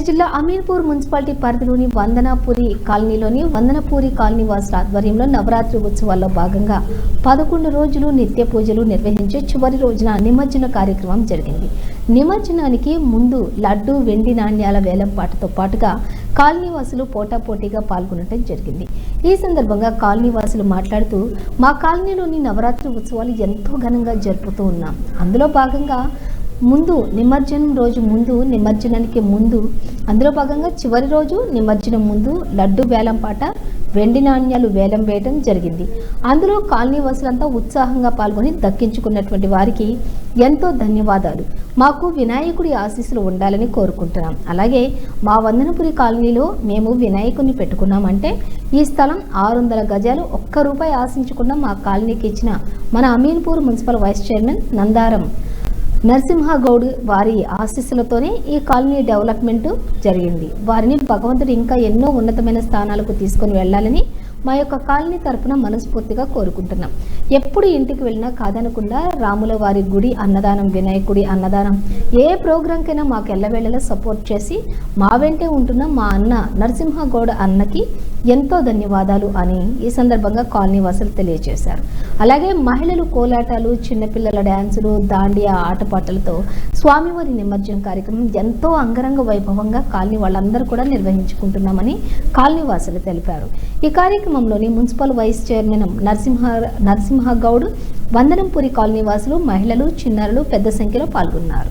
రంగారెడ్డి జిల్లా అమీర్పూర్ మున్సిపాలిటీ పరిధిలోని వందనాపురి కాలనీలోని వందనపూరి కాలనీ వాసుల ఆధ్వర్యంలో నవరాత్రి ఉత్సవాల్లో భాగంగా పదకొండు రోజులు నిత్య పూజలు నిర్వహించే చివరి రోజున నిమజ్జన కార్యక్రమం జరిగింది. నిమజ్జనానికి ముందు లడ్డు వెండి నాణ్యాల వేలంపాటతో పాటుగా కాలనీవాసులు పోటాపోటీగా పాల్గొనడం జరిగింది. ఈ సందర్భంగా కాలనీవాసులు మాట్లాడుతూ మా కాలనీలోని నవరాత్రి ఉత్సవాలు ఎంతో ఘనంగా జరుపుతూ ఉన్నాం. అందులో భాగంగా ముందు నిమజ్జనం రోజు ముందు నిమజ్జనానికి ముందు అందులో భాగంగా చివరి రోజు నిమజ్జనం ముందు లడ్డు వేలం పాట వెండి నాణ్యాలు వేలం వేయడం జరిగింది. అందులో కాలనీ వాసులంతా ఉత్సాహంగా పాల్గొని దక్కించుకున్నటువంటి వారికి ఎంతో ధన్యవాదాలు. మాకు వినాయకుడి ఆశీస్సులు ఉండాలని కోరుకుంటున్నాం. అలాగే మా వందనపురి కాలనీలో మేము వినాయకుడిని పెట్టుకున్నామంటే ఈ స్థలం ఆరు వందల గజాలు ఒక్క రూపాయి ఆశించకుండా మా కాలనీకి ఇచ్చిన మన Ameenpur municipal vice chairman Nandaram Narasimha Goud వారి ఆశీస్సులతోనే ఈ కాలనీ డెవలప్మెంట్ జరిగింది. వారిని భగవంతుడు ఇంకా ఎన్నో ఉన్నతమైన స్థానాలకు తీసుకొని వెళ్ళాలని మా యొక్క కాలనీ తరపున మనస్ఫూర్తిగా కోరుకుంటున్నాం. ఎప్పుడు ఇంటికి వెళ్ళినా కాదనకుండా రాముల వారి గుడి అన్నదానం వినాయకుడి అన్నదానం ఏ ప్రోగ్రాంకైనా మాకు ఎల్లవేళలా సపోర్ట్ చేసి మా వెంటే ఉంటున్న మా అన్న నరసింహగౌడ్ అన్నకి ఎంతో ధన్యవాదాలు అని ఈ సందర్భంగా కాలనీ వాసులు తెలియజేశారు. అలాగే మహిళలు కోలాటాలు చిన్నపిల్లల డ్యాన్సులు దాండియా ఆటపాటలతో స్వామివారి నిమజ్జనం కార్యక్రమం ఎంతో అంగరంగ వైభవంగా కాలనీ వాళ్ళందరూ కూడా నిర్వహించుకుంటున్నామని కాలనీ వాసులు తెలిపారు. ఈ కార్యక్రమంలోని municipal vice chairman Narasimha Narasimha Goud Vandanampuri colony వాసులు మహిళలు చిన్నారులు పెద్ద సంఖ్యలో పాల్గొన్నారు.